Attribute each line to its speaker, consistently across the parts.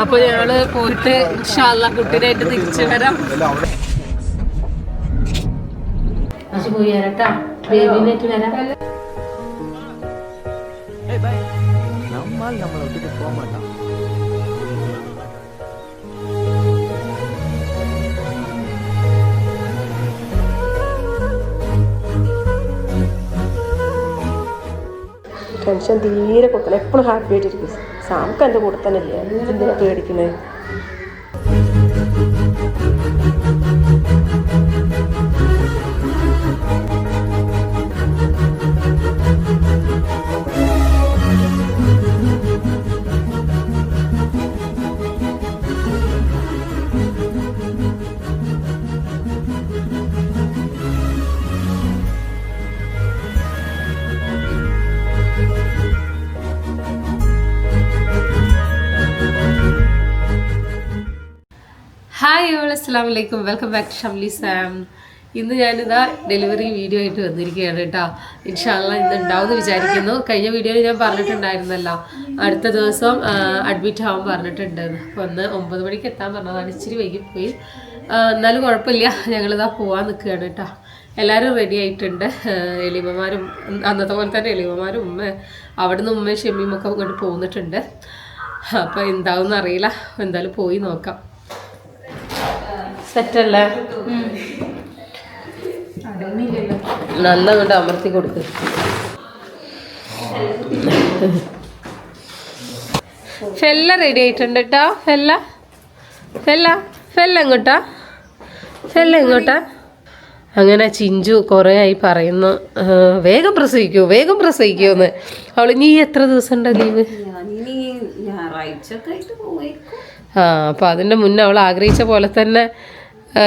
Speaker 1: അപ്പൊ ഞങ്ങൾ പോയിട്ട് ഇൻഷാല്ല കുട്ടീനായിട്ട് തിരിച്ചു വരാം. പോയി വരട്ടാ ബേബിനായിട്ട് വരാം.
Speaker 2: നമ്മൾ നമ്മളെ വിട്ടിട്ട് പോകാൻ
Speaker 3: ടെൻഷൻ തീരെ കൊടുക്കണം എപ്പോഴും ഹാപ്പി ആയിട്ടിരിക്കും. സാമക്ക് എന്റെ കൂടെ തന്നെ ഇല്ലേ എന്തിനാണ് പേടിക്കുന്നത്
Speaker 1: അസ്സാം വലൈക്കും welcome back to Shamli Sam ഇന്ന് ഞാനിതാ ഡെലിവറി വീഡിയോ ആയിട്ട് വന്നിരിക്കുകയാണ് കേട്ടോ. ഇൻഷാല്ല ഇന്ന് ഉണ്ടാവുമെന്ന് വിചാരിക്കുന്നു. കഴിഞ്ഞ വീഡിയോയിൽ ഞാൻ പറഞ്ഞിട്ടുണ്ടായിരുന്നല്ലോ. അടുത്ത ദിവസം അഡ്മിറ്റ് ആവാൻ പറഞ്ഞിട്ടുണ്ട് അപ്പോൾ ഒന്ന് ഒമ്പത് മണിക്ക് എത്താൻ പറഞ്ഞതാണ്. ഇച്ചിരി വൈകിപ്പോയി. എന്നാലും കുഴപ്പമില്ല. ഞങ്ങളിതാ പോവാൻ നിൽക്കുകയാണ് കേട്ടോ. എല്ലാവരും റെഡി ആയിട്ടുണ്ട്. എളിമമാരും അന്നത്തെ പോലെ തന്നെ എളിമമാരും ഉമ്മ അവിടുന്ന് ഉമ്മയും ഷെമ്മിയും ഒക്കെ ഇങ്ങോട്ട് പോന്നിട്ടുണ്ട്. അപ്പോൾ എന്താവും അറിയില്ല. എന്തായാലും പോയി നോക്കാം. സെറ്റല്ലേ? നല്ല കണ്ട് അമർത്തി കൊടുക്ക്. ഫെല്ല റെഡി ആയിട്ടുണ്ട് കേട്ടോ ഫെല്ല. ഫെല്ല. ഫെല്ല എങ്ങോട്ടാ? ഫെല്ല എങ്ങോട്ടാ? അങ്ങനെ ചിഞ്ചു കുറേ ആയി പറയുന്നു. വേഗം പ്രസവിക്കൂ വേഗം പ്രസവിക്കൂ എന്ന് അവൾ നീ എത്ര ദിവസം ഉണ്ട് ലീവ്? ആ അപ്പം അതിന്റെ മുന്നേ അവൾ ആഗ്രഹിച്ച പോലെ തന്നെ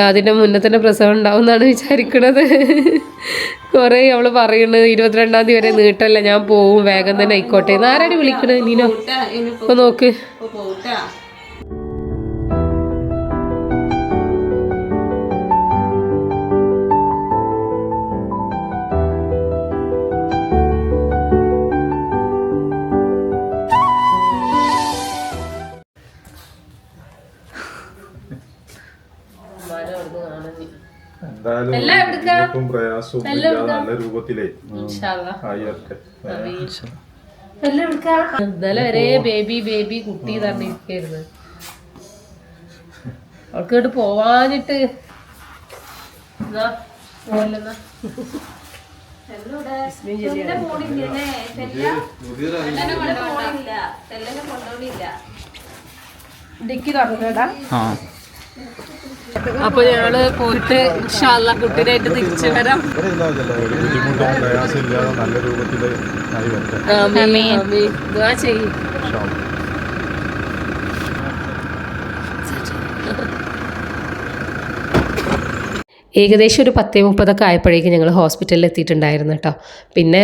Speaker 1: അതിന്റെ മുന്നേ തന്നെ പ്രസവം ഉണ്ടാവും എന്നാണ് വിചാരിക്കുന്നത് കുറേ അവൾ പറയുന്നത് ഇരുപത്തിരണ്ടാം തീയതി വരെ നീട്ടല്ല ഞാൻ പോവും വേഗം തന്നെ ആയിക്കോട്ടെ. എന്ന് ആരാടി വിളിക്കണത് നീനോ? ഇപ്പൊ നോക്ക്.
Speaker 4: പ്രയാസവും ഇല്ലാതെ നല്ല രൂപത്തിലേ.
Speaker 1: ഇൻഷാല്ലാ.
Speaker 4: ആയി വരട്ടെ.
Speaker 1: എല്ലാം എടുക്കാം. ഇന്നലെ വരെ ബേബി ബേബി കുട്ടി തന്നിരിക്കായിരുന്നു അവൾക്ക് ഇങ്ങോട്ട് പോവാനിട്ട്. ഡിക്കി തുറന്നടാ.
Speaker 2: ആ.
Speaker 1: അപ്പൊ ഞങ്ങൾ പോയിട്ട് ഇൻഷാല്ല കുട്ടീനായിട്ട് തിരിച്ചു വരാം.
Speaker 4: ബുദ്ധിമുട്ടും പ്രയാസം നല്ല രൂപത്തിൽ ആയി വരട്ടെ.
Speaker 1: ആമീൻ, ആമീൻ. ദുആ ചെയ്യ്
Speaker 4: ഇൻഷാ അല്ലാ.
Speaker 1: ഏകദേശം ഒരു പത്തേ മുപ്പതൊക്കെ ആയപ്പോഴേക്കും ഞങ്ങൾ ഹോസ്പിറ്റലിൽ എത്തിയിട്ടുണ്ടായിരുന്നു കേട്ടോ. പിന്നെ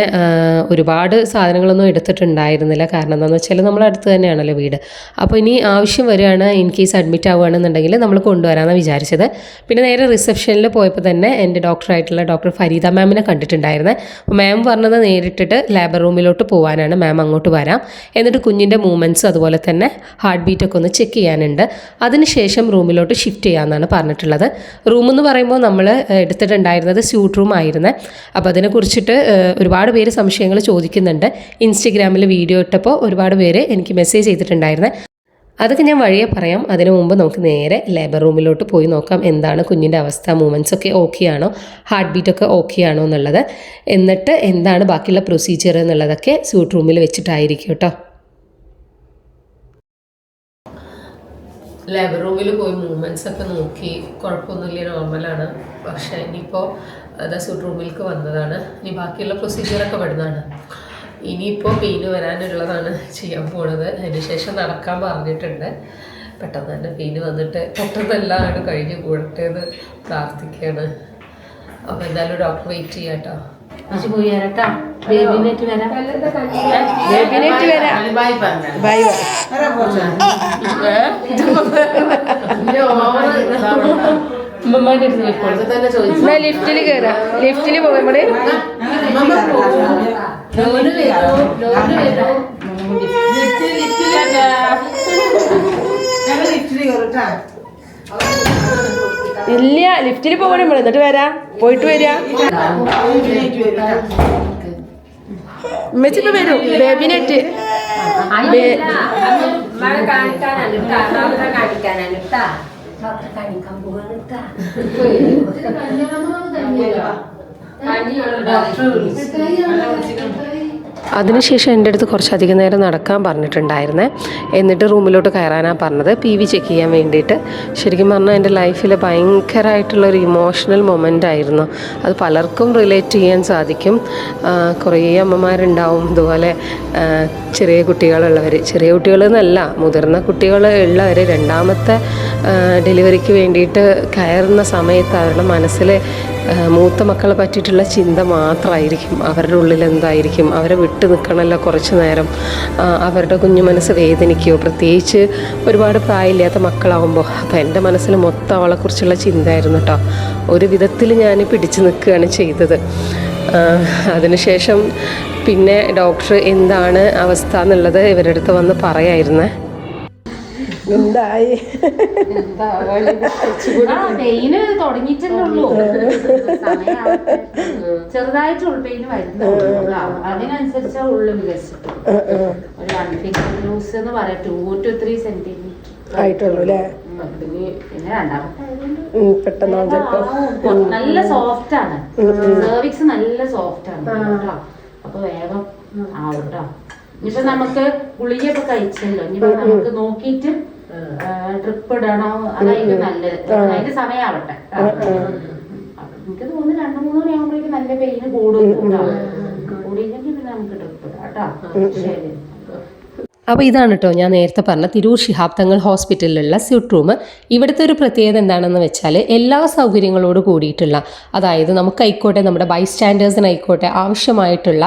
Speaker 1: ഒരുപാട് സാധനങ്ങളൊന്നും എടുത്തിട്ടുണ്ടായിരുന്നില്ല. കാരണം എന്താണെന്ന് വെച്ചാൽ നമ്മൾ അടുത്ത് തന്നെയാണല്ലോ വീട്. അപ്പോൾ ഇനി ആവശ്യം വരികയാണ് ഇൻ കേസ് അഡ്മിറ്റ് ആവുകയാണെന്നുണ്ടെങ്കിൽ നമ്മൾ കൊണ്ടുവരാമെന്നാണ് വിചാരിച്ചത്. പിന്നെ നേരെ റിസപ്ഷനിൽ പോയപ്പോൾ തന്നെ എന്റെ ഡോക്ടറായിട്ടുള്ള ഡോക്ടർ ഫരീദ മാമിനെ കണ്ടിട്ടുണ്ടായിരുന്നത് അപ്പോൾ മാം പറഞ്ഞത് നേരിട്ടിട്ട് ലാബർ റൂമിലോട്ട് പോകാനാണ് മാം അങ്ങോട്ട് വരാം. എന്നിട്ട് കുഞ്ഞിന്റെ മൂവ്മെന്റ്സ് അതുപോലെ തന്നെ ഹാർട്ട് ബീറ്റൊക്കെ ഒന്ന് ചെക്ക് ചെയ്യാനുണ്ട്. അതിനുശേഷം റൂമിലോട്ട് ഷിഫ്റ്റ് ചെയ്യാമെന്നാണ് പറഞ്ഞിട്ടുള്ളത്. റൂം എന്ന് പറയുമ്പോൾ നമ്മൾ എടുത്തിട്ടുണ്ടായിരുന്നത് സ്യൂട്ട് റൂം ആയിരുന്നു. അപ്പോൾ അതിനെ കുറിച്ചിട്ട് ഒരുപാട് പേര് സംശയങ്ങൾ ചോദിക്കുന്നുണ്ട്. ഇൻസ്റ്റഗ്രാമിൽ വീഡിയോ ഇട്ടപ്പോൾ ഒരുപാട് പേര് എനിക്ക് മെസ്സേജ് ചെയ്തിട്ടുണ്ടായിരുന്നു. അതൊക്കെ ഞാൻ വഴിയെ പറയാം. അതിനു മുമ്പ് നമുക്ക് നേരെ ലേബർ റൂമിലോട്ട് പോയി നോക്കാം. എന്താണ് കുഞ്ഞിന്റെ അവസ്ഥ? മൂവ്മെന്റ്സ് ഒക്കെ ഓക്കെ ആണോ? ഹാർട്ട് ബീറ്റ് ഒക്കെ ഓക്കെ ആണോ എന്നുള്ളത്. എന്നിട്ട് എന്താണ് ബാക്കിയുള്ള പ്രൊസീജിയർ എന്നുള്ളതൊക്കെ സ്യൂട്ട് റൂമിൽ വെച്ചിട്ടായിരിക്കും കേട്ടോ. ലേബർ റൂമിൽ പോയി മൂവ്മെന്റ്സ് ഒക്കെ നോക്കി. കുഴപ്പമൊന്നുമില്ല നോർമലാണ് പക്ഷേ ഇനിയിപ്പോൾ സൂട്ട് റൂമിലേക്ക് വന്നതാണ്. ഇനി ബാക്കിയുള്ള പ്രൊസീജിയറൊക്കെ വരുന്നതാണ്. ഇനിയിപ്പോൾ പെയിന് വരാനുള്ളതാണ് ചെയ്യാൻ പോണത്. അതിന് ശേഷം നടക്കാൻ പറഞ്ഞിട്ടുണ്ട്. പെട്ടെന്ന് തന്നെ പെയിന് വന്നിട്ട് പെട്ടെന്നെല്ലാം കഴിഞ്ഞ് കൂടട്ടേന്ന് പ്രാർത്ഥിക്കുകയാണ്. അപ്പോൾ എന്തായാലും ഡോക്ടർ വെയിറ്റ് ചെയ്യാം കേട്ടോ പോയി വരാട്ടാ. ബേബിനായിട്ട് വരാം.
Speaker 3: ബേബിനായിട്ട് വരാം. ബൈ
Speaker 1: ഉമ്മമാരുടെ അടുത്ത്
Speaker 3: ലിഫ്റ്റിൽ കയറാം ലിഫ്റ്റിൽ പോകാം നമ്മൾ
Speaker 1: ലോന് വരൂ
Speaker 3: ഇല്ല ലിഫ്റ്റിൽ പോകണം നമ്മൾ എന്നിട്ട് വരാ. പോയിട്ട് വരിക ഉമ്മച്ചിപ്പ വരും. ബേബിനെറ്റ്
Speaker 1: അതിനുശേഷം എന്റെ അടുത്ത് കുറച്ചധികം നേരം നടക്കാൻ പറഞ്ഞിട്ടുണ്ടായിരുന്നേ. എന്നിട്ട് റൂമിലോട്ട് കയറാനാണ് പറഞ്ഞത്. പി വി ചെക്ക് ചെയ്യാൻ വേണ്ടിയിട്ട്. ശരിക്കും പറഞ്ഞാൽ എന്റെ ലൈഫിൽ ഭയങ്കരമായിട്ടുള്ള ഒരു ഇമോഷണൽ മൊമെന്റ് ആയിരുന്നു. അത് പലർക്കും റിലേറ്റ് ചെയ്യാൻ സാധിക്കും. കുറേ അമ്മമാരുണ്ടാവും. ഇതുപോലെ ചെറിയ കുട്ടികളുള്ളവർ ചെറിയ കുട്ടികളെന്നല്ല മുതിർന്ന കുട്ടികൾ ഉള്ളവർ രണ്ടാമത്തെ ഡെലിവറിക്ക് വേണ്ടിയിട്ട് കയറുന്ന സമയത്ത് അവരുടെ മനസ്സിൽ മൂത്ത മക്കളെ പറ്റിയിട്ടുള്ള ചിന്ത മാത്രമായിരിക്കും. അവരുടെ ഉള്ളിൽ എന്തായിരിക്കും? അവരെ വിട്ടു നിൽക്കണമല്ലോ കുറച്ച് നേരം. അവരുടെ കുഞ്ഞു മനസ്സ് വേദനിക്കുകയോ പ്രത്യേകിച്ച് ഒരുപാട് പ്രായമില്ലാത്ത മക്കളാവുമ്പോൾ. അപ്പോൾ എന്റെ മനസ്സിൽ മൊത്തം അവളെക്കുറിച്ചുള്ള ചിന്തയായിരുന്നു കേട്ടോ. ഒരു വിധത്തിൽ ഞാൻ പിടിച്ചു നിൽക്കുകയാണ് ചെയ്തത്. അതിനുശേഷം പിന്നെ ഡോക്ടർ എന്താണ് അവസ്ഥ എന്നുള്ളത് ഇവരുടെ അടുത്ത് വന്ന് പറയായിരുന്നേ.
Speaker 3: എന്തായി
Speaker 5: പെയിന് തുടങ്ങിയിട്ടല്ലേ ഉള്ളൂ ചെറുതായിട്ട് ചെറുതായിട്ടുള്ള പെയിന് വരുന്നുള്ളൂ അതിനനുസരിച്ച ഉള്ളു വികസിച്ചു ഒരു വൺ എന്ന് പറയാം. Two two three centimetre.
Speaker 3: ആയിട്ടുള്ളൂ അല്ലേ?
Speaker 5: പിന്നെ രണ്ടാമത്തെ
Speaker 3: ചിലപ്പോ
Speaker 5: നല്ല സോഫ്റ്റ് ആണ് സെർവിക്സ് നല്ല സോഫ്റ്റ് ആണ് അപ്പൊ വേഗം ആവും കേട്ടോ ഇനിയിപ്പോ നമുക്ക് ഗുളികയൊക്കെ കഴിച്ചല്ലോ. ഇനിയിപ്പോ നമുക്ക് നോക്കിയിട്ട് ട്രിപ്പ് ഇടണോ? അതായിരിക്കും നല്ലത്? അതിന്റെ സമയാവട്ടെ. എനിക്ക് തോന്നുന്നു രണ്ടു മൂന്ന് മണിയാകുമ്പോഴേക്കും നല്ല പെയിന് കൂടും. കൂടിയില്ലെങ്കിൽ പിന്നെ നമുക്ക് ട്രിപ്പ് ഇടാം കേട്ടോ. ശരി.
Speaker 1: അപ്പോൾ ഇതാണ് കേട്ടോ ഞാൻ നേരത്തെ പറഞ്ഞ തിരൂർ ശിഹാബ് തങ്ങൾ ഹോസ്പിറ്റലിലുള്ള സ്യൂട്ട് റൂം. ഇവിടുത്തെ ഒരു പ്രത്യേകത എന്താണെന്ന് വെച്ചാൽ എല്ലാ സൗകര്യങ്ങളോട് കൂടിയിട്ടുള്ള അതായത് നമുക്കായിക്കോട്ടെ നമ്മുടെ ബൈസ്റ്റാൻഡേഴ്സിനായിക്കോട്ടെ ആവശ്യമായിട്ടുള്ള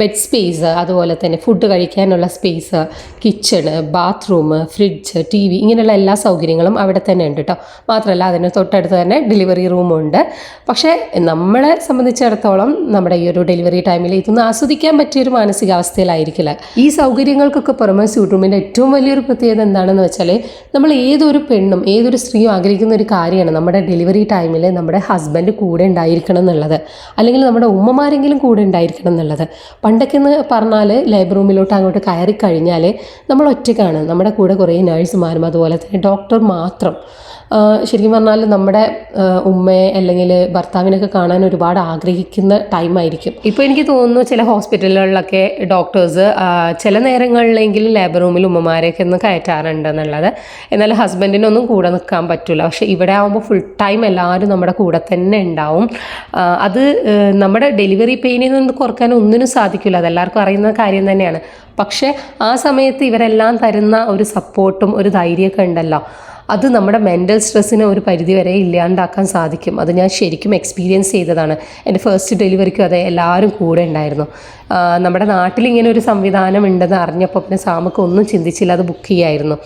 Speaker 1: ബെഡ് സ്പേസ് അതുപോലെ തന്നെ ഫുഡ് കഴിക്കാനുള്ള space kitchen bathroom fridge T V ഇങ്ങനെയുള്ള എല്ലാ സൗകര്യങ്ങളും അവിടെ തന്നെ ഉണ്ട് കേട്ടോ മാത്രമല്ല അതിന് തൊട്ടടുത്ത് തന്നെ ഡെലിവറി റൂമുണ്ട് പക്ഷേ നമ്മളെ സംബന്ധിച്ചിടത്തോളം നമ്മുടെ ഈ ഒരു ഡെലിവറി ടൈമിൽ ഇതൊന്നും ആസ്വദിക്കാൻ പറ്റിയൊരു മാനസികാവസ്ഥയിലായിരിക്കില്ല. ഈ സൗകര്യങ്ങൾക്കൊക്കെ പുറമെ സ്യൂട്ട് ഏറ്റവും വലിയൊരു പ്രത്യേകത എന്താണെന്ന് വെച്ചാൽ നമ്മൾ ഏതൊരു പെണ്ണും ഏതൊരു സ്ത്രീയും ആഗ്രഹിക്കുന്ന ഒരു കാര്യമാണ് നമ്മുടെ ഡെലിവറി ടൈമിൽ നമ്മുടെ ഹസ്ബൻഡ് കൂടെ ഉണ്ടായിരിക്കണം എന്നുള്ളത്. അല്ലെങ്കിൽ നമ്മുടെ ഉമ്മമാരെങ്കിലും കൂടെ ഉണ്ടായിരിക്കണം എന്നുള്ളത്. പണ്ടൊക്കെ എന്ന് പറഞ്ഞാൽ ലേബർ റൂമിലോട്ട് അങ്ങോട്ട് കയറി കഴിഞ്ഞാൽ നമ്മൾ ഒറ്റയ്ക്കാണ്. നമ്മുടെ കൂടെ കുറേ നഴ്സുമാരും അതുപോലെ തന്നെ ഡോക്ടർ മാത്രം. ശരിക്കും പറഞ്ഞാൽ നമ്മുടെ ഉമ്മയെ അല്ലെങ്കിൽ ഭർത്താവിനൊക്കെ കാണാൻ ഒരുപാട് ആഗ്രഹിക്കുന്ന ടൈമായിരിക്കും ഇപ്പോൾ എനിക്ക് തോന്നുന്നു ചില ഹോസ്പിറ്റലുകളിലൊക്കെ ഡോക്ടേഴ്സ് ചില നേരങ്ങളിലെങ്കിലും ലേബർ റൂമിൽ ഉമ്മമാരെയൊക്കെ ഒന്ന് കയറ്റാറുണ്ട് എന്നുള്ളത് എന്നാൽ ഹസ്ബൻഡിനൊന്നും കൂടെ നിൽക്കാൻ പറ്റില്ല പക്ഷേ ഇവിടെ ആകുമ്പോൾ ഫുൾ ടൈം എല്ലാവരും നമ്മുടെ കൂടെ തന്നെ ഉണ്ടാവും. അത് നമ്മുടെ ഡെലിവറി പെയിനിൽ നിന്ന് കുറയ്ക്കാൻ ഒന്നിനും സാധിക്കില്ല അതെല്ലാവർക്കും അറിയുന്ന കാര്യം തന്നെയാണ്. പക്ഷേ ആ സമയത്ത് ഇവരെല്ലാം തരുന്ന ഒരു സപ്പോർട്ടും ഒരു ധൈര്യമൊക്കെ ഉണ്ടല്ലോ. അത് നമ്മുടെ മെന്റൽ സ്ട്രെസ്സിനെ ഒരു പരിധി വരെ ഇല്ലാണ്ടാക്കാൻ സാധിക്കും. അത് ഞാൻ ശരിക്കും എക്സ്പീരിയൻസ് ചെയ്തതാണ്. എന്റെ ഫസ്റ്റ് ഡെലിവറിക്കും അതെ എല്ലാവരും കൂടെ ഉണ്ടായിരുന്നു. നമ്മുടെ നാട്ടിൽ ഇങ്ങനെ ഒരു സംവിധാനം ഉണ്ടെന്ന് അറിഞ്ഞപ്പോൾ പിന്നെ സാമക്ക് ഒന്നും ചിന്തിച്ചില്ല അത് ബുക്ക് ചെയ്യായിരുന്നു.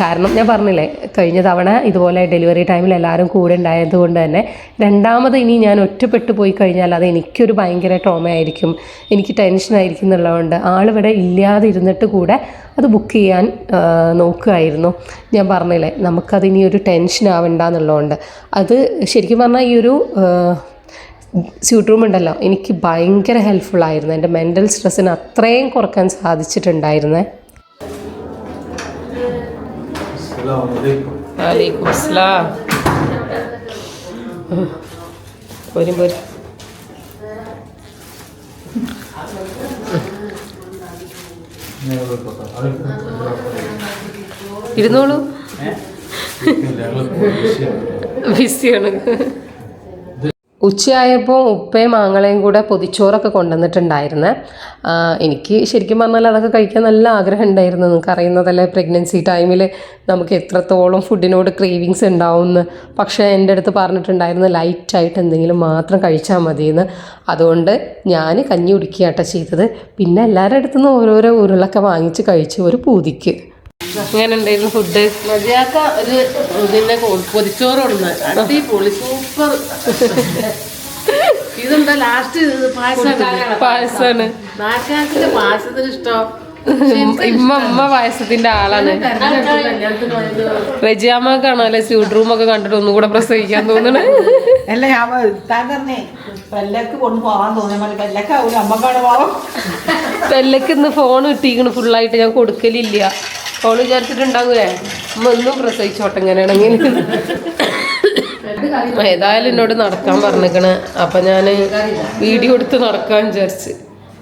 Speaker 1: കാരണം ഞാൻ പറഞ്ഞില്ലേ കഴിഞ്ഞ തവണ ഇതുപോലെ ഡെലിവറി ടൈമിൽ എല്ലാവരും കൂടെ ഉണ്ടായതുകൊണ്ട് തന്നെ രണ്ടാമത് ഇനി ഞാൻ ഒറ്റപ്പെട്ടു പോയി കഴിഞ്ഞാൽ അത് എനിക്കൊരു ഭയങ്കര ട്രോമയായിരിക്കും എനിക്ക് ടെൻഷനായിരിക്കും എന്നുള്ളതുകൊണ്ട് ആളിവിടെ ഇല്ലാതെ ഇരുന്നിട്ട് കൂടെ അത് ബുക്ക് ചെയ്യാൻ നോക്കുമായിരുന്നു ഞാൻ പറഞ്ഞില്ലേ നമുക്കത് ഇനി ഒരു ടെൻഷൻ ആവണ്ട എന്നുള്ളതുകൊണ്ട് അത് ശരിക്കും പറഞ്ഞാൽ ഈ ഒരു സ്യൂട്ട് റൂം ഉണ്ടല്ലോ എനിക്ക് ഭയങ്കര ഹെൽപ്ഫുള്ളായിരുന്നു എന്റെ മെന്റൽ സ്ട്രെസ്സിന് അത്രയും കുറയ്ക്കാൻ സാധിച്ചിട്ടുണ്ടായിരുന്നേ. ഇരുന്നോളൂ. ബിസിയാണ്. ഉച്ചയായപ്പോൾ ഉപ്പയും ആങ്ങളെയും കൂടെ പൊതിച്ചോറൊക്കെ കൊണ്ടുവന്നിട്ടുണ്ടായിരുന്നു. എനിക്ക് ശരിക്കും പറഞ്ഞാൽ അതൊക്കെ കഴിക്കാൻ നല്ല ആഗ്രഹം ഉണ്ടായിരുന്നു നിങ്ങൾക്ക് അറിയുന്നതല്ലേ പ്രഗ്നൻസി ടൈമിൽ നമുക്ക് എത്രത്തോളം ഫുഡിനോട് ക്രേവിങ്സ് ഉണ്ടാവുമെന്ന്. പക്ഷേ എന്റെ അടുത്ത് പറഞ്ഞിട്ടുണ്ടായിരുന്നു ലൈറ്റായിട്ട് എന്തെങ്കിലും മാത്രം കഴിച്ചാൽ മതിയെന്ന്. അതുകൊണ്ട് ഞാൻ കഞ്ഞി കുടിക്കുകയാട്ടോ ചെയ്തത്. പിന്നെ എല്ലാവരുടെ അടുത്തുനിന്ന് ഓരോരോ ഉരുളൊക്കെ വാങ്ങിച്ച് കഴിച്ചു ഒരു പൂതിക്ക്. എങ്ങനെ ഉണ്ടായിരുന്നു ഫുഡ്
Speaker 6: മതിയാക്ക ഒരു ഇതിന്റെ പൊതിച്ചോറ് കൊടുന്ന് അടിപൊളി സൂപ്പർ ഇതെന്താ ലാസ്റ്റ് പായസം
Speaker 1: പായസമാണ്
Speaker 6: നാട്ടുകാർക്ക് പായസത്തിന് ഇഷ്ടം.
Speaker 1: ഇമ്മ ഇമ്മ പായസത്തിന്റെ ആളാണ്. റജിയാമ്മക്കാണോ അല്ലെ സ്യൂട്ട് റൂം ഒക്കെ കണ്ടിട്ട് ഒന്നും കൂടെ പ്രസവിക്കാൻ തോന്നണേ.
Speaker 7: അല്ല ഞാൻ താൻ പറഞ്ഞേ പെല്ലക്ക് കൊണ്ട് പോവാൻ തോന്നിയ പെല്ലക്ക് ആവൂല അമ്മക്കാണ് പോവാം.
Speaker 1: പെല്ലക്ക് ഇന്ന് ഫോൺ കിട്ടിയിരിക്കണ് ഫുള്ളായിട്ട് ഞാൻ കൊടുക്കലില്ല. ഫോൺ വിചാരിച്ചിട്ടുണ്ടാകൂലേ അമ്മ ഒന്നും പ്രസവിച്ചോട്ടെ ഇങ്ങനെയാണെങ്കിൽ ഏതായാലും എന്നോട് നടക്കാൻ പറഞ്ഞേക്കണ്. അപ്പൊ ഞാൻ വീഡിയോ എടുത്ത് നടക്കാൻ വിചാരിച്ച്.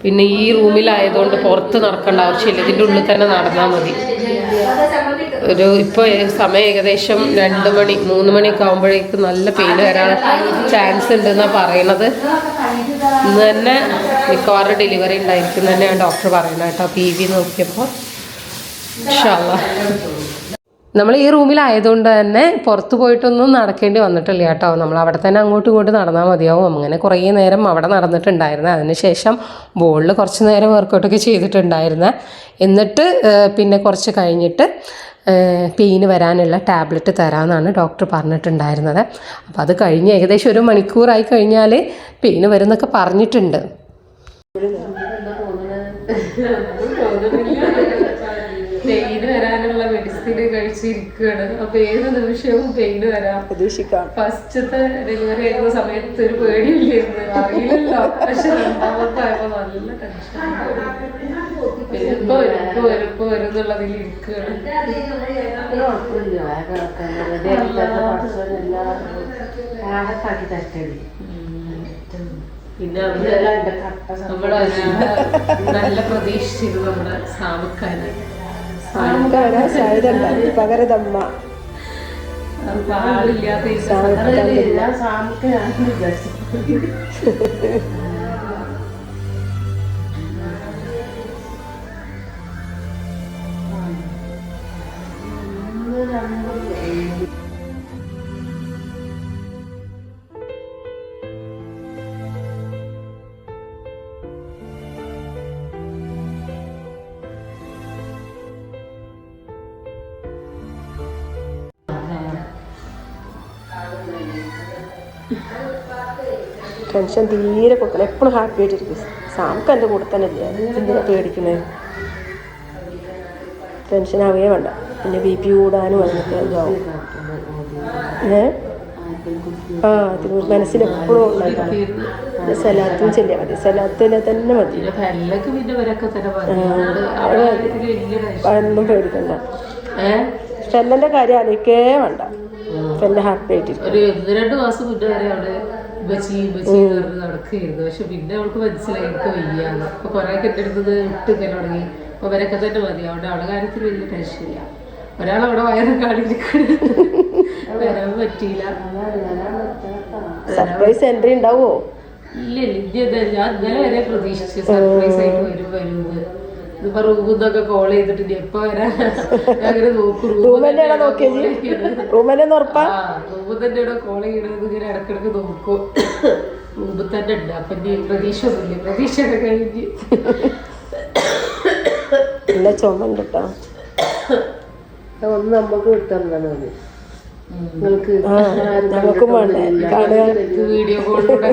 Speaker 1: പിന്നെ ഈ റൂമിലായതുകൊണ്ട് പുറത്ത് നടക്കേണ്ട ആവശ്യമില്ല. ഇതിന്റെ ഉള്ളിൽ തന്നെ നടന്നാൽ മതി. ഒരു ഇപ്പോൾ സമയം ഏകദേശം രണ്ട് മണി മൂന്ന് മണിയൊക്കെ ആകുമ്പോഴേക്ക് നല്ല പെയിൻ വരാൻ ചാൻസ് ഉണ്ടെന്നാണ് പറയണത്. ഇന്ന് തന്നെ മിക്കവാറും ഡെലിവറി ഉണ്ടായിരിക്കും തന്നെയാണ് ഡോക്ടർ പറയുന്നത് കേട്ടോ. പി വി നോക്കിയപ്പോൾ നമ്മൾ ഈ റൂമിലായതുകൊണ്ട് തന്നെ പുറത്തു പോയിട്ടൊന്നും നടക്കേണ്ടി വന്നിട്ടില്ല കേട്ടോ. നമ്മൾ അവിടെ തന്നെ അങ്ങോട്ടും ഇങ്ങോട്ടും നടന്നാൽ മതിയാവും. അങ്ങനെ കുറേ നേരം അവിടെ നടന്നിട്ടുണ്ടായിരുന്നു. അതിനുശേഷം ബോളിൽ കുറച്ച് നേരം വർക്കൗട്ടൊക്കെ ചെയ്തിട്ടുണ്ടായിരുന്നു. എന്നിട്ട് പിന്നെ കുറച്ച് കഴിഞ്ഞിട്ട് പെയിന് വരാനുള്ള ടാബ്ലറ്റ് തരാമെന്നാണ് ഡോക്ടർ പറഞ്ഞിട്ടുണ്ടായിരുന്നത്. അപ്പോൾ അത് കഴിഞ്ഞ് ഏകദേശം ഒരു മണിക്കൂറായി കഴിഞ്ഞാൽ പെയിന് വരുന്നൊക്കെ പറഞ്ഞിട്ടുണ്ട് പെയിന് വരാനുള്ള മെഡിസിൻ കഴിച്ചിരിക്കുകയാണ് അപ്പൊ ഏത് നിമിഷവും പെയിന് വരാം.
Speaker 3: പ്രതീക്ഷിക്കാം.
Speaker 1: ഫസ്റ്റത്തെ ഡെലിവറി ആയിരുന്ന സമയത്ത് ഒരു പേടിയില്ലായിരുന്നു അറിയില്ലല്ലോ പക്ഷെ രണ്ടാമത്തെ ആയപ്പോ നല്ല ടെൻഷൻ വരും വരും വരും എന്നുള്ളതിൽ ഇരിക്കുകയാണ്. പിന്നെ നമ്മുടെ നല്ല- പ്രതീക്ഷിച്ചിരുന്നു നമ്മുടെ സാമക്കാനെ
Speaker 3: സാധ്യത ഉണ്ടായി പകരതമ്മ
Speaker 1: Thank ആളില്ലാത്ത
Speaker 3: ടെൻഷൻ തീരെ കൊടുക്കണം എപ്പോഴും ഹാപ്പി ആയിട്ടിരിക്കും. സാമുക്ക് എന്റെ കൂടെ തന്നെ ഇല്ലേ? എന്തിനാ പേടിക്കുന്നത് ടെൻഷൻ ആവുകയേ വേണ്ട. പിന്നെ ബി പി കൂടാനും അതിനൊക്കെ ഇതാവും. ഏ? ആ എപ്പോഴും ഉണ്ടായിട്ടാണ് പിന്നെ സലാത്തും ചെല്ലിയാൽ മതി. സലാത്തിനെ തന്നെ മതി. ഒന്നും പേടിക്കണ്ട? ഫെല്ലന്റെ കാര്യം ആലോചിക്കേ വേണ്ട. ഫെല്ല ഹാപ്പി ആയിട്ടിരിക്കും.
Speaker 1: ഒരു ഒന്ന് രണ്ട് മാസം മുന്നേ വരെ അവിടെ ബച്ചി ബച്ചി പറഞ്ഞ് നടക്കുകയായിരുന്നു. പക്ഷെ പിന്നെ അവൾക്ക് മനസ്സിലായി എനിക്ക് വയ്യാന്ന് അപ്പൊ കുറെ ഒക്കെ എന്റെ അടുത്ത് വിട്ട് ഇങ്ങനെ തുടങ്ങി. അപ്പൊ അവരൊക്കെ തന്നെ മതി അവിടെ അവളെ കാര്യത്തിൽ വലിയ ടെൻഷനില്ല ഒരാൾ അവിടെ വയറും കാണിരിക്കണ് വരാൻ പറ്റിയില്ല.
Speaker 3: സർപ്രൈസ് എൻട്രി ഉണ്ടാവോ?
Speaker 1: ഇല്ല ഇല്ല. ഞാൻ ഇന്നലെ വരെ പ്രതീക്ഷിച്ചു. സർപ്രൈസ് ആയിട്ട് വരും വരുന്നത് ഇതിപ്പോ റൂമിൽ നിന്നൊക്കെ കോൾ ചെയ്തിട്ട് ഇനി എപ്പോ വരാൻ ഞാൻ അങ്ങനെ നോക്കും
Speaker 3: റൂം തന്നെയാണോ നോക്കിയത്? റൂം തന്നെ ഉറപ്പാ?
Speaker 1: ആ റൂമിൽ തന്നെയാണ് കോൾ ചെയ്യണത് ഇങ്ങനെ ഇടക്കിടക്ക് നോക്കും. റൂമിൽ തന്നെ ഉണ്ട്. അപ്പൊ ഇനി പ്രതീക്ഷ ഒന്നുമില്ല പ്രതീക്ഷ ഒക്കെ കഴിഞ്ഞ്.
Speaker 3: നല്ല ചുമണ്ട് കേട്ടോ
Speaker 6: ഒന്ന് നമുക്ക് വിട്ടുതന്നാൽ മതി.
Speaker 3: നമുക്കും വേണ്ടേ. കാണുക
Speaker 1: വീഡിയോ കോളിലൂടെ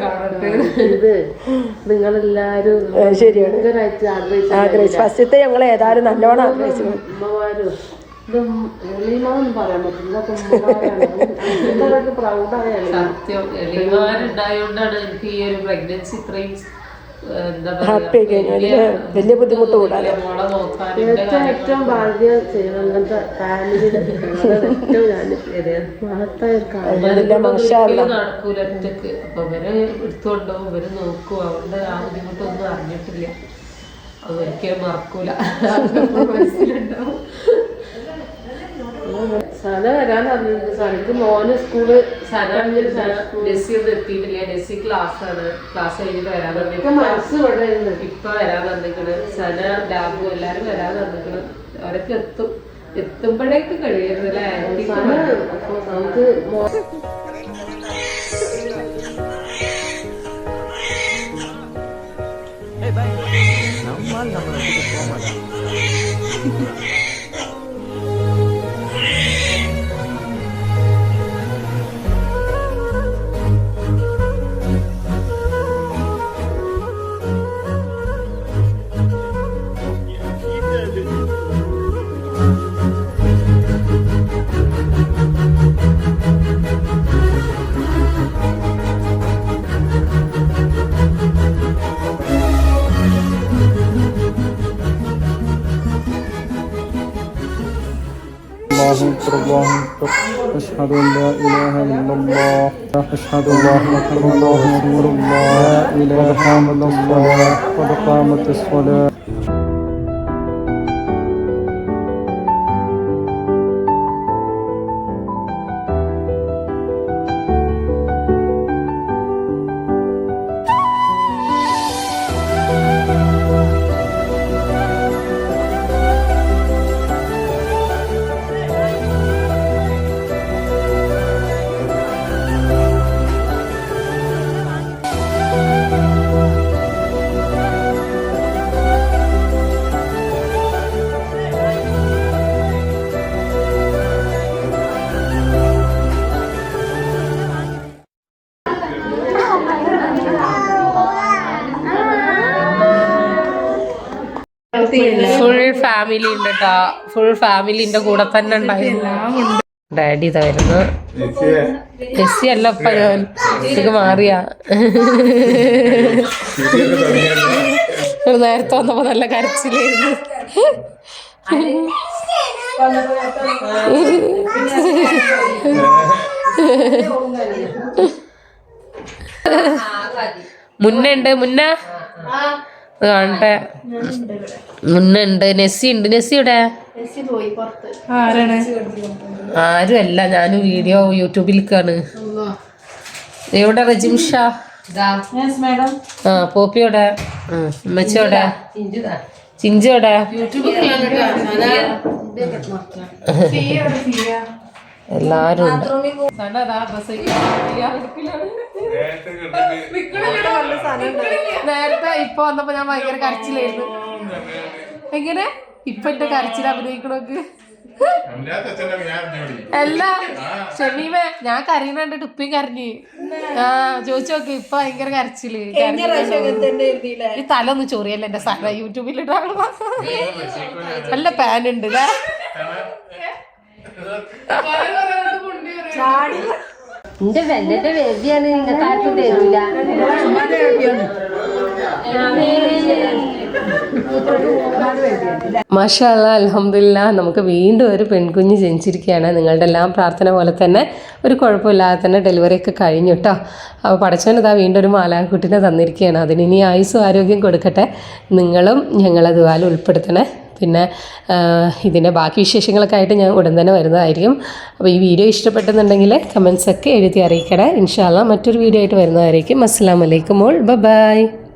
Speaker 6: ഇത് നിങ്ങളെല്ലാരും
Speaker 3: ശരിയാണ്.
Speaker 6: ആഗ്രഹിച്ച
Speaker 3: ഫസ്റ്റത്തെ ഞങ്ങൾ ഏതായാലും നല്ലോണം ആഗ്രഹിച്ചു.
Speaker 6: ഇതൊക്കെ
Speaker 1: സത്യം. എളിമാരുണ്ടായോണ്ടാണ് എനിക്ക് ഈ ഒരു പ്രഗ്നൻസി ഇത്രയും
Speaker 3: ഹാപ്പി ആയി കഴിഞ്ഞു. അതിന് വലിയ ബുദ്ധിമുട്ട് കൂടാതെ
Speaker 6: ഏറ്റവും ഏറ്റവും ഭാഗ്യം ചെയ്യണം ഫാമിലിയുടെ ഫാമിലി ഏറ്റവും
Speaker 1: നടക്കൂല ഒറ്റയ്ക്ക്. അപ്പൊ ഇവരെ എടുത്തുകൊണ്ടുപോകും ഇവർ നോക്കും അവരുടെ ആ ബുദ്ധിമുട്ടൊന്നും അറിഞ്ഞിട്ടില്ല. അത് ഒരിക്കലും മറക്കൂല മനസ്സിലുണ്ടാവും.
Speaker 6: സന വരാൻ പറഞ്ഞിട്ടുണ്ട് സനക്ക് മോന് സ്കൂൾ
Speaker 1: സന ഡെസി എത്തിയിട്ടില്ല. ഡെസി ക്ലാസ് ആണ് ക്ലാസ് കഴിഞ്ഞിട്ട് വരാൻ
Speaker 6: ഒക്കെ
Speaker 1: പറഞ്ഞിട്ട്
Speaker 6: മനസ്സ് ഇവിടെ ഇരുന്ന്
Speaker 1: ഇപ്പൊ വരാൻ വന്നിക്കണ് സന ലാബു എല്ലാരും വരാൻ വന്നിക്കണ് അവരൊക്കെ എത്തും. എത്തുമ്പോഴേക്ക്
Speaker 6: അപ്പൊ നമുക്ക്
Speaker 2: നമ്മൾ
Speaker 4: أشهد أن لا إله إلا الله. أشهد الله أكبر الله. لا إله إلا الله. قد قامت الصلاة.
Speaker 1: കേട്ടോ. ഫുൾ ഫാമിലിന്റെ കൂടെ തന്നെ ഉണ്ടായിരുന്നു. ഡാഡി ഇതായിരുന്നു ജെസ്സി അല്ല ഇത് മാറിയ. നേരത്തെ വന്നപ്പോ നല്ല കരച്ചിലായിരുന്നു. മുന്നേ ഉണ്ട്. മുന്നേ? കാണട്ടെ. മുന്നുണ്ട് നെസ്സി ഉണ്ട്. നെസ്സി ഇവിടെ ആരും അല്ല ഞാൻ വീഡിയോ യൂട്യൂബിലേക്കാണ് എവിടെ റജിംഷ ആ പോപ്പിയോടെ ഉമ്മച്ചോടെ ചിഞ്ചോടെ എല്ലാരും നേരത്തെ ഇപ്പൊ വന്നപ്പോ ഞാൻ ഭയങ്കര കരച്ചിലായിരുന്നു. എങ്ങനെ? ഇപ്പൊ എന്റെ കരച്ചിൽ അഭിനയിക്കണോക്ക്? അല്ല ഷമീമേ ഞാൻ കരയുന്ന കണ്ടിട്ട് ഉപ്പയും കരഞ്ഞ്. ആ ചോദിച്ചു നോക്ക് ഇപ്പൊ ഭയങ്കര കരച്ചിൽ. ഈ തല ഒന്ന് ചൊറിയല്ല എന്റെ സാധനം യൂട്യൂബിൽ നല്ല പാൻ ഉണ്ട്
Speaker 6: എന്റെ വെല്ലന്റെ ബേബിയാണ് നിങ്ങൾക്ക് ആർക്കും തരൂല.
Speaker 1: മാഷാല്ല അലഹമില്ല നമുക്ക് വീണ്ടും ഒരു പെൺകുഞ്ഞ് ജനിച്ചിരിക്കുകയാണ്. നിങ്ങളുടെ എല്ലാം പ്രാർത്ഥന പോലെ തന്നെ ഒരു കുഴപ്പമില്ലാതെ തന്നെ ഡെലിവറി ഒക്കെ കഴിഞ്ഞു കേട്ടോ അപ്പോൾ പടച്ചവൻ ഇതാ വീണ്ടും ഒരു മാലാക്കുട്ടിനെ തന്നിരിക്കുകയാണ്. അതിന് ഇനി ആയുസ്സും ആരോഗ്യം കൊടുക്കട്ടെ. നിങ്ങളും ഞങ്ങളതുപോലെ ഉൾപ്പെടുത്തണേ. പിന്നെ ഇതിന്റെ ബാക്കി വിശേഷങ്ങളൊക്കെ ആയിട്ട് ഞാൻ ഉടൻ തന്നെ വരുന്നതായിരിക്കും. അപ്പോൾ ഈ വീഡിയോ ഇഷ്ടപ്പെട്ടെന്നുണ്ടെങ്കിൽ കമൻസൊക്കെ എഴുതി അറിയിക്കണേ. ഇൻഷാല്ല മറ്റൊരു വീഡിയോ ആയിട്ട് വരുന്നതായിരിക്കും. അസ്സാം വലൈക്കും മോൾ ബൈ.